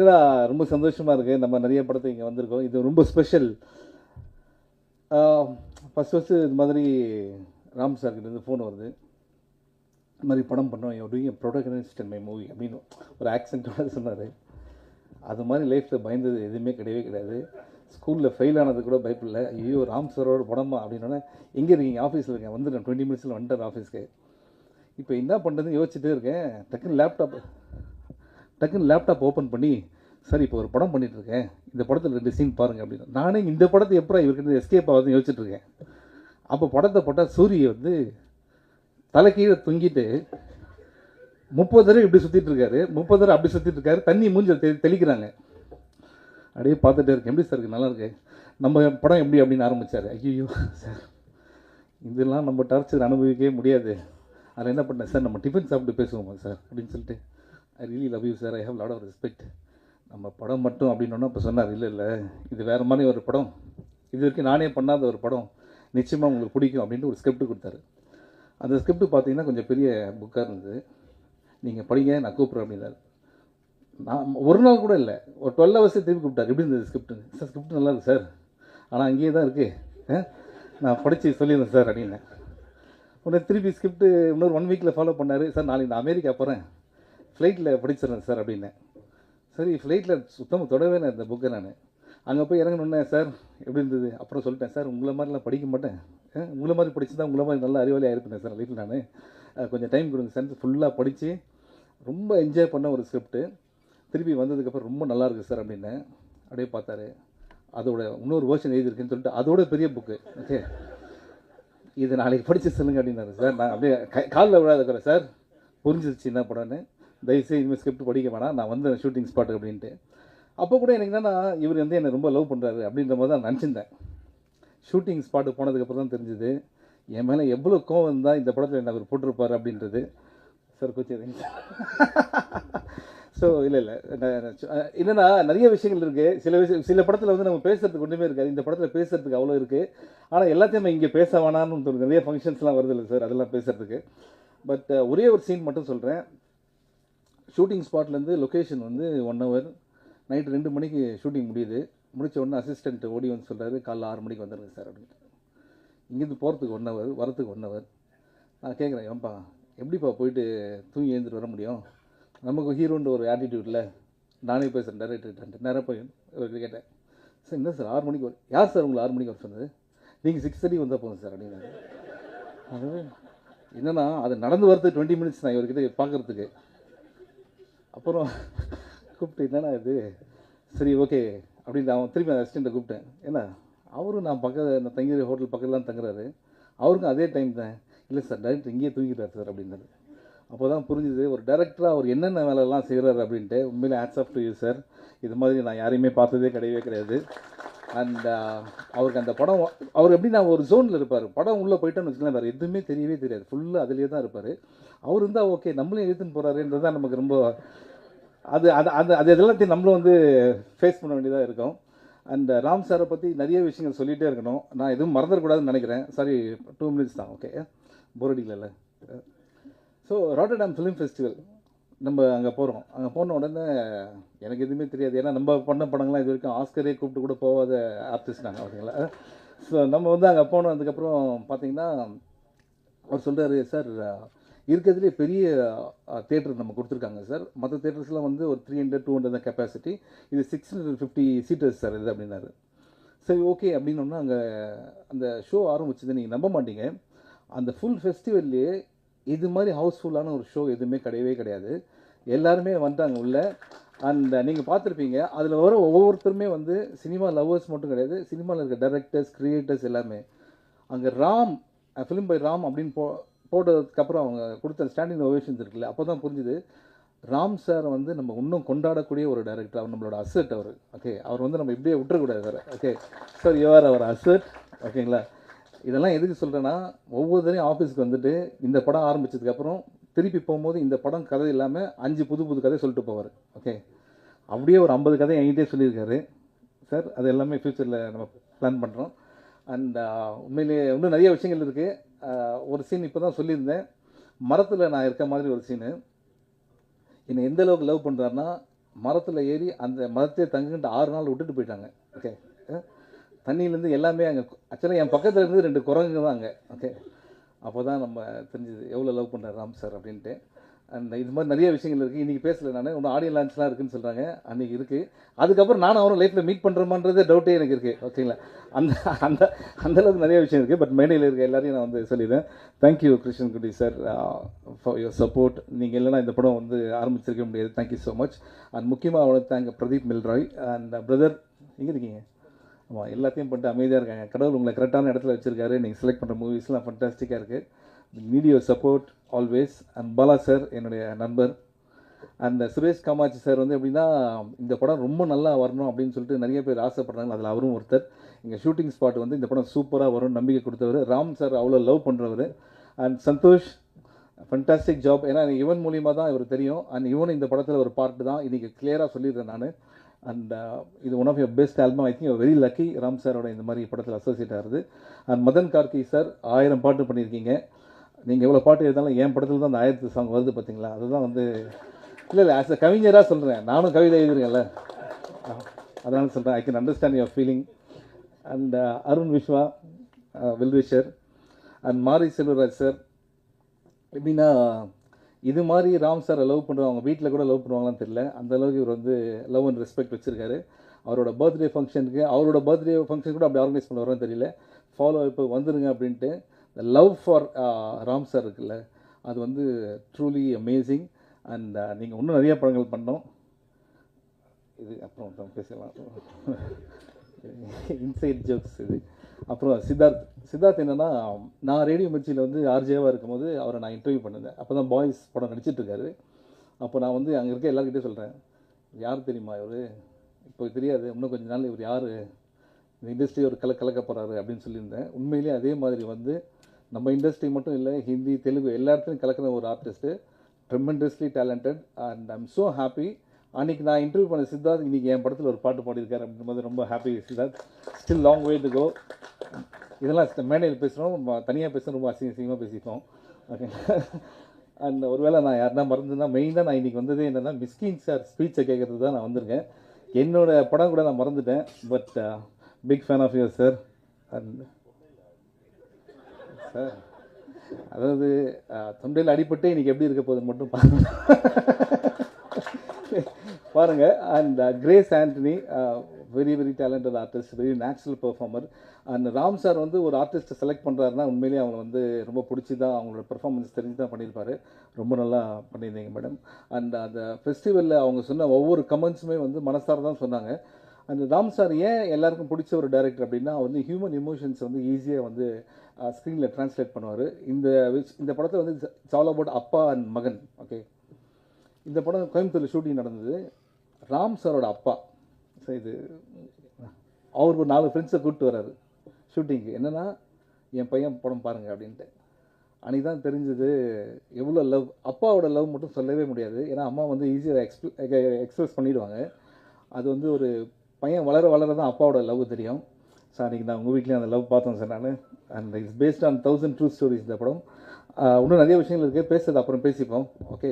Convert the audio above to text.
இல்லைடா ரொம்ப சந்தோஷமாக இருக்குது நம்ம நிறைய படத்தை இங்கே வந்திருக்கோம். இது ரொம்ப ஸ்பெஷல் ஃபஸ்ட் ஃபஸ்ட்டு இது மாதிரி ராம் சார்கிட்டேருந்து ஃபோன் வருது. இந்த மாதிரி படம் பண்ணோம். யூ டூயிங் மை மூவி அப்படின்னு ஒரு ஆக்சென்ட்டோட சொன்னார். அது மாதிரி லைஃப்பில் பயந்தது எதுவுமே கிடையவே கிடையாது. ஸ்கூலில் ஃபெயில் ஆனது கூட பயப்படல. ஐயோ ராம் சாரோட படமா அப்படின்னோடனே எங்கே இருக்கீங்க? ஆஃபீஸில் இருக்கேன். வந்துடுறேன். டுவெண்ட்டி மினிட்ஸில் வந்துட்டேன் ஆஃபீஸ்க்கு இப்போ என்ன பண்ணுறதுன்னு யோசிச்சுட்டே இருக்கேன். டக்குன்னு லேப்டாப் டக்குன்னு லேப்டாப் ஓப்பன் பண்ணி சார் இப்போ ஒரு படம் பண்ணிகிட்ருக்கேன் இருக்கேன் இந்த படத்தில் ரெண்டு சீன் பாருங்க அப்படின்னு. நானே இந்த படத்தை எப்போ இவருக்கு எஸ்கேப் ஆகுதுன்னு யோசிச்சுட்ருக்கேன் அப்போ படத்தை போட்டால் சூரிய வந்து தலை கீழே தொங்கிட்டு முப்பது தடவை இப்படி சுற்றிட்டு இருக்காரு முப்பது தடவை அப்படி சுற்றிட்டு இருக்காரு தண்ணி மூஞ்சி தெ தெளிக்கிறாங்க. அப்படியே பார்த்துட்டே இருக்கேன். எப்படி சார் இருக்கு? நல்லா இருக்கு. நம்ம படம் எப்படி? அப்படின்னு ஆரம்பித்தார் ஐயோ சார் இதெல்லாம் நம்ம டார்ச்சர் அனுபவிக்கவே முடியாது. அதில் என்ன பண்ணேன் சார் நம்ம டிஃபன் சாப்பிட்டு பேசுவோமா சார்? அப்படின்னு சொல்லிட்டு I really love you sir I have lot of respect நம்ம படம் மட்டும் அப்படின்னோன்னா இப்போ சொன்னார். இல்லை இல்லை. இது வேறு மாதிரி ஒரு படம். இது வரைக்கும் நானே பண்ணாத ஒரு படம். நிச்சயமாக உங்களுக்கு பிடிக்கும் அப்படின்ட்டு ஒரு ஸ்கிரிப்ட் கொடுத்தாரு. அந்த ஸ்கிரிப்ட் பார்த்தீங்கன்னா கொஞ்சம் பெரிய புக்காக இருந்தது. நீங்கள் படிங்க நான் கூப்பிட்றேன் அப்படின்னாரு. நான் ஒரு நாள் கூட இல்லை. ஒரு டுவெல் ஹவர்ஸே திருப்பி கூப்பிட்டார். எப்படி இருந்தது ஸ்கிரிப்ட் சார் ஸ்கிரிப்ட் நல்லா இருக்குது சார். ஆனால் அங்கேயே தான் இருக்குது நான் படித்து சொல்லியிருந்தேன் சார் அப்படின்னேன் உடனே திருப்பி ஸ்கிரிப்ட் இன்னொரு ஒன் வீக்கில் ஃபாலோ பண்ணார். சார் நாளைக்கு நான் அமெரிக்கா போகிறேன் ஃப்ளைட்டில் படிச்சிடறேன் சார் அப்படின்னேன் சரி ஃப்ளைட்டில் சுத்தமாக தொடவே நான் இந்த புக்கை நான். அங்கே போய் இறங்கணுன்னே சார் எப்படி இருந்தது? அப்புறம் சொல்லிட்டேன் சார் உங்களை மாதிரிலாம் படிக்க மாட்டேன். உங்களை மாதிரி படிச்சுதான் உங்களை மாதிரி நல்லா அறிவாளியாக இருப்பேன் சார் லைஃப்பில் நான். கொஞ்சம் டைம் கொடுங்க சார். ஃபுல்லாக படித்து ரொம்ப என்ஜாய் பண்ண ஒரு ஸ்கிரிப்ட்டு திருப்பி வந்ததுக்கப்புறம் ரொம்ப நல்லாயிருக்கு சார் அப்படின்னேன் அப்படியே பார்த்தாரு. அதோட இன்னொரு வேர்ஷன் எழுதியிருக்குன்னு சொல்லிட்டு அதோட பெரிய புக்கு ஓகே. இது நாளைக்கு படித்து சொல்லுங்க அப்படின்னாரு சார். நான் அப்படியே காலில் விழாதுக்கிறேன் சார். புரிஞ்சிருச்சு என்ன படம்னு. தயவுசெய்து இனிமேல் ஸ்கிரிப்ட் படிக்க வேணாம். நான் வந்து ஷூட்டிங் ஸ்பாட் அப்படின்ட்டு. அப்போ கூட எனக்கு என்னென்னா இவர் வந்து என்னை ரொம்ப லவ் பண்ணுறாரு அப்படின்ற மாதிரி தான் நினச்சிருந்தேன். ஷூட்டிங் ஸ்பாட்டுக்கு போனதுக்கப்புறம் தான் தெரிஞ்சுது. என் மேலே எவ்வளோ கோவம் இருந்தால் இந்த படத்தில் என்ன அவர் போட்டிருப்பார் அப்படின்றது. சார் கொச்சி ஸோ இல்லை இல்லை. என்னன்னா நிறைய விஷயங்கள் இருக்குது சில விஷயம் சில படத்தில் வந்து நம்ம பேசுகிறதுக்கு ஒன்றுமே இருக்காது. இந்த படத்தில் பேசுகிறதுக்கு அவ்வளோ இருக்குது ஆனால் எல்லாத்தையும் இங்கே பேச வேணாம்னு நிறைய ஃபங்க்ஷன்ஸ்லாம் வருது இல்லை சார் அதெல்லாம் பேசுகிறதுக்கு பட் ஒரே ஒரு சீன் மட்டும் சொல்கிறேன் ஷூட்டிங் ஸ்பாட்லேருந்து லொக்கேஷன் வந்து ஒன் ஹவர் நைட்டு ரெண்டு மணிக்கு ஷூட்டிங் முடியுது. முடிச்ச உடனே அசிஸ்டண்ட் ஓடி வந்து சொல்கிறாரு காலைல ஆறு மணிக்கு வந்துடுங்க சார் அப்படின்ட்டு. இங்கேருந்து போகிறதுக்கு ஒன் ஹவர் வரத்துக்கு ஒன் ஹவர் நான் கேட்குறேன் ஏன்பா எப்படிப்பா போயிட்டு தூங்கி எழுந்துட்டு வர முடியும்? நமக்கு ஹீரோன்ற ஒரு ஆட்டிடியூடில் நானே பேசுகிறேன் டேரக்டர் நேராக போய் இவர்கிட்ட கேட்டேன். சார் என்ன சார் ஆறு மணிக்கு வரும் யார் சார் உங்களை ஆறு மணிக்கு வர சொன்னது? நீங்கள் சிக்ஸ் தேர்ட்டி வந்தால் போதும் சார் அப்படின்னாரு. அது அது நடந்து வரது டுவெண்ட்டி மினிட்ஸ் நான் இவர்கிட்ட பார்க்குறதுக்கு அப்புறம் கூப்பிட்டு என்னென்னா இது? சரி ஓகே அப்படின்னு அவன் திருப்பி அந்த அசிஸ்டண்ட்டை கூப்பிட்டேன். ஏன்னா அவரும் நான் பக்கத்தில் நான் தங்கிற ஹோட்டல் பக்கத்தில் தான் தங்குறாரு. அவருக்கும் அதே டைம் தான். இல்லை சார் டேரக்டர் இங்கேயே தூங்கிட்டார் சார் அப்படின்னாரு. அப்போ தான் புரிஞ்சுது ஒரு டேரக்டராக அவர் என்னென்ன வேலைலாம் செய்கிறாரு அப்படின்ட்டு உண்மையிலே hats off to you sir இது மாதிரி நான் யாரையுமே பார்த்ததே கிடையவே கிடையாது. அந்த அவருக்கு அந்த படம் அவர் எப்படி நான் ஒரு ஜோனில் இருப்பார்? படம் உள்ளே போயிட்டோன்னு வச்சுக்கலாம் வேறு எதுவுமே தெரியவே தெரியாது. ஃபுல்லாக அதிலே தான் இருப்பார். அவர் இருந்தால் ஓகே நம்மளையும் எழுத்துன்னு போகிறாருன்றது தான் நமக்கு ரொம்ப அது அது அது அது எல்லாத்தையும் நம்மளும் வந்து ஃபேஸ் பண்ண வேண்டியதாக இருக்கும். அண்ட் uh, ராம் சாரை பற்றி நிறைய விஷயங்கள் சொல்லிகிட்டே இருக்கணும். நான் எதுவும் மறந்துடக்கூடாதுன்னு நினைக்கிறேன். சாரி டூ மினிட்ஸ் தான் okay four so so Rotterdam film festival நம்ம அங்கே போகிறோம் அங்கே போன உடனே எனக்கு எதுவுமே தெரியாது. ஏன்னா நம்ம பண்ண படங்கள்லாம் இது வரைக்கும் ஆஸ்கரே கூப்பிட்டு கூட போகாத ஆர்டிஸ்ட் நாங்கள் அவங்கள ஸோ நம்ம வந்து அங்கே போனதுக்கப்புறம் பார்த்தீங்கன்னா அவர் சொல்கிறாரு சார் இருக்கிறதுலே பெரிய தேட்டர் நம்ம கொடுத்துருக்காங்க சார் மற்ற தேட்டர்ஸ்லாம் வந்து ஒரு த்ரீ ஹண்ட்ரட் டூ ஹண்ட்ரட் தான் கெப்பாசிட்டி இது six hundred fifty seaters sir இது அப்படின்னாரு. சரி ஓகே அப்படின்னோன்னா அங்கே அந்த ஷோ ஆரம்பிச்சது நீங்கள் நம்ப மாட்டீங்க. அந்த ஃபுல் ஃபெஸ்டிவல்லையே இது மாதிரி ஹவுஸ்ஃபுல்லான ஒரு ஷோ எதுவுமே கிடையவே கிடையாது. எல்லாருமே வந்துட்டாங்க உள்ளே. அண்ட் நீங்கள் பார்த்துருப்பீங்க. அதில் வர ஒவ்வொருத்தருமே வந்து சினிமா லவ்வர்ஸ் மட்டும் கிடையாது. சினிமாவில் இருக்க டைரக்டர்ஸ் க்ரியேட்டர்ஸ் எல்லாமே. அங்கே ராம் ஃபிலிம் பை ராம் அப்படின்னு போ போட்டதுக்கப்புறம் அவங்க கொடுத்த ஸ்டாண்டிங் ஓவேஷன்ஸ் இருக்குல்ல அப்போ தான் புரிஞ்சுது. ராம் சார் வந்து நம்ம இன்னும் கொண்டாடக்கூடிய ஒரு டைரக்டர் அவர் நம்மளோட அசட் அவர். ஓகே அவர் வந்து நம்ம இப்படியே விட்டுறக்கூடாது sir okay sir your our asset ஓகேங்களா இதெல்லாம் எதுக்கு சொல்கிறேன்னா ஒவ்வொரு தடையும் ஆஃபீஸ்க்கு வந்துட்டு இந்த படம் ஆரம்பிச்சதுக்கப்புறம் திருப்பி போகும்போது இந்த படம் கதை இல்லாமல் அஞ்சு புது புது கதை சொல்லிட்டு போவார். ஓகே அப்படியே ஒரு ஐம்பது கதை என்கிட்டே சொல்லியிருக்காரு. சார் அது எல்லாமே ஃப்யூச்சரில் நம்ம பிளான் பண்ணுறோம் அண்ட் uh, உண்மையிலேயே இன்னும் நிறைய விஷயங்கள் இருக்குது uh, ஒரு சீன் இப்போ தான் சொல்லியிருந்தேன். மரத்தில் நான் இருக்க மாதிரி ஒரு சீனு என்னை எந்த அளவுக்கு லவ் பண்ணுறாருன்னா மரத்தில் ஏறி அந்த மரத்தையே தங்குன்ட்டு ஆறு நாள் விட்டுட்டு போயிட்டாங்க. ஓகே தண்ணியிலேருந்து எல்லாமே அங்கே ஆக்சுவலாக என் பக்கத்தில் இருந்து ரெண்டு குரங்குங்க தான் அங்கே. ஓகே அப்போ தான் நம்ம தெரிஞ்சது எவ்வளோ லவ் பண்ணுறாரு ராம் சார் அப்படின்ட்டு. அந்த இது மாதிரி நிறைய விஷயங்கள் இருக்குது இன்றைக்கி பேசல நான். இன்னும் ஆடியோ லான்ச்லாம் இருக்குன்னு சொல்கிறாங்க அன்றைக்கி இருக்குது அதுக்கப்புறம் நானும் அவரும் லைஃப்பில் மீட் பண்ணுறோமான்றதே டவுட்டே எனக்கு இருக்குது ஓகேங்களா அந்த அந்த அந்தளவுக்கு நிறைய விஷயம் இருக்குது பட் மேடையில் இருக்க எல்லாரையும் நான் வந்து சொல்லிடுறேன். தேங்க்யூ கிருஷ்ணன் குட்டி சார் ஃபார் யுவர் சப்போர்ட் நீங்கள் இல்லைனா இந்த படம் வந்து ஆரம்பிச்சிருக்க முடியாது. தேங்க்யூ ஸோ மச் அண்ட் முக்கியமாக அவனுக்கு thank Pradeep Milroy and brother எங்கே இருக்கீங்க? ஆமாம் எல்லாத்தையும் பண்ணிட்டு அமைதியாக இருக்காங்க. கடவுள் உங்களை கரெக்டான இடத்துல வச்சிருக்காரு. நீங்கள் செலக்ட் பண்ணுற மூவிஸ்லாம் ஃபண்டாஸ்டிக்காக இருக்குது மீடியோ support always and Bala sir என்னுடைய நண்பர். அண்ட் சுரேஷ் காமாட்சி சார் வந்து எப்படின்னா இந்த படம் ரொம்ப நல்லா வரணும் அப்படின்னு சொல்லிட்டு நிறைய பேர் ஆசைப்படுறாங்க. அதில் அவரும் ஒருத்தர். இங்கே ஷூட்டிங் ஸ்பாட் வந்து இந்த படம் சூப்பராக வரும் நம்பிக்கை கொடுத்தவர். ராம் சார் அவ்வளோ லவ் பண்ணுறவர் அண்ட் சந்தோஷ் ஃபண்டாஸ்டிக் ஜாப் ஏன்னா இவன் மூலியமாக தான் இவர் தெரியும். அண்ட் இவன் இந்த படத்தில் ஒரு பார்ட்டு தான். இன்றைக்கி கிளியராக சொல்லிடுறேன் நான். அண்ட் uh, இது one of your best album I think very lucky Ram சாரோட இந்த மாதிரி படத்தில் அசோசியேட் ஆகுது. அண்ட் மதன் கார்கி சார் ஆயிரம் பாட்டு பண்ணியிருக்கீங்க நீங்கள் எவ்வளோ பாட்டு எழுதாலும் என் படத்தில் தான் அந்த ஆயிரத்து சாங் வருது பார்த்தீங்களா அதுதான் வந்து இல்லை இல்லை ஆஸ் அ கவிஞராக சொல்கிறேன் நானும் கவிதை எழுதுறேன்ல அதனால சொல்கிறேன் I can understand your feeling and Arun Viswa well wisher and Mari Selvaraj sir எப்படின்னா இது மாதிரி ராம் சாரை லவ் பண்ணுறவங்க வீட்டில் கூட லவ் பண்ணுவாங்களான்னு தெரியல. அந்த அளவுக்கு இவர் வந்து லவ் அண்ட் ரெஸ்பெக்ட் வச்சுருக்காரு. அவரோட பர்த்டே ஃபங்க்ஷனுக்கு அவரோட பர்த்டே ஃபங்க்ஷன் கூட அப்படி ஆர்கனைஸ் பண்ணுவாரோன்னு தெரியல. ஃபாலோ இப்போ வந்துருங்க அப்படின்ட்டு இந்த லவ் ஃபார் ராம் சார் இருக்குல்ல அது வந்து ட்ரூலி அமேசிங் அண்ட் நீங்கள் இன்னும் நிறைய படங்கள் பண்ணோம். இது அப்புறம் அப்புறம் பேசலாம். இன்சைட் ஜோக்ஸ் இது. அப்புறம் சித்தார்த் சித்தார்த் என்னென்னா நான் ரேடியோ மிர்ச்சியில் வந்து ஆர்ஜேவாக இருக்கும்போது அவரை நான் இன்டர்வியூ பண்ணிருந்தேன். அப்போ தான் பாய்ஸ் படம் நடிச்சிட்ருக்காரு. அப்போ நான் வந்து அங்கே இருக்க எல்லாருக்கிட்டே சொல்கிறேன் யார் தெரியுமா இவர்? இப்போ தெரியாது. இன்னும் கொஞ்ச நாள் இவர் யார்? இந்த இண்டஸ்ட்ரி ஒரு கல கலக்க போகிறாரு அப்படின்னு சொல்லியிருந்தேன். உண்மையிலேயே அதே மாதிரி வந்து நம்ம இண்டஸ்ட்ரி மட்டும் இல்லை ஹிந்தி தெலுங்கு எல்லா இடத்துலையும் கலக்கிற ஒரு artist tremendously talented and I'm so happy அன்றைக்கி நான் இன்டர்வியூ பண்ண சித்தார்த் இன்றைக்கி என் படத்தில் ஒரு பாட்டு பாடியிருக்காரு அப்படின்றது ரொம்ப happy Siddharth. Still long way to go இதெல்லாம் மேடையில் பேசுகிறோம் தனியாக பேசுகிறோம் ரொம்ப அசிங்க அசிங்கமாக பேசிப்போம் ஓகே அண்ட் ஒருவேளை நான் யாருனா மறந்துன்னா மெயினாக நான் இன்றைக்கி வந்ததே என்னென்னா மிஸ்கின் சார் ஸ்பீச்சை கேட்குறது தான் நான் வந்திருக்கேன். என்னோட படம் கூட நான் மறந்துட்டேன். But big fan of your sir and sir அதாவது uh, தொண்டையில் அடிபட்டு இன்றைக்கி எப்படி இருக்க போகுது மட்டும் பார்த்து பாருங்கள் and Grace Antony very very talented artist very natural performer and Ram sir வந்து ஒரு ஆர்டிஸ்ட்டை செலக்ட் பண்ணுறாருன்னா உண்மையிலேயே அவங்க வந்து ரொம்ப பிடிச்சி தான் அவங்களோட பெர்ஃபார்மன்ஸ் தெரிஞ்சு தான் பண்ணியிருப்பாரு. ரொம்ப நல்லா பண்ணியிருந்தீங்க மேடம் அண்ட் uh, அந்த ஃபெஸ்டிவலில் அவங்க சொன்ன ஒவ்வொரு கமெண்ட்ஸுமே வந்து மனசார தான் சொன்னாங்க. அந்த ராம் சார் ஏன் எல்லாருக்கும் பிடிச்ச ஒரு டேரக்டர் அப்படின்னா அவர் வந்து ஹியூமன் எமோஷன்ஸ் வந்து ஈஸியாக வந்து ஸ்க்ரீனில் ட்ரான்ஸ்லேட் பண்ணுவார். இந்த விஷ் இந்த படத்தை வந்து இட்ஸ் ஆல் அபவுட் அப்பா அண்ட் மகன் ஓகே இந்த படம் கோயம்புத்தூரில் ஷூட்டிங் நடந்தது. ராம் சாரோட அப்பா. ஸோ இது அவர் ஒரு நாலு ஃப்ரெண்ட்ஸை கூப்பிட்டு வர்றாரு ஷூட்டிங்க்கு என்னென்னா என் பையன் படம் பாருங்கள் அப்படின்ட்டு. அன்றைக்கி தான் தெரிஞ்சது எவ்வளோ லவ் அப்பாவோட லவ் மட்டும் சொல்லவே முடியாது. ஏன்னா அம்மா வந்து ஈஸியாக எக்ஸ்பிர எக்ஸ்பிரஸ் பண்ணிடுவாங்க. அது வந்து ஒரு பையன் வளர வளர தான் அப்பாவோட லவ் தெரியும். சார் அன்றைக்கி நான் உங்கள் வீட்லேயும் அந்த லவ் பார்த்தோம் சார் நான். And it's based on thousand true stories இந்த படம். இன்னும் நிறைய விஷயங்கள் இருக்குது பேசுறது அப்புறம் பேசிப்போம். ஓகே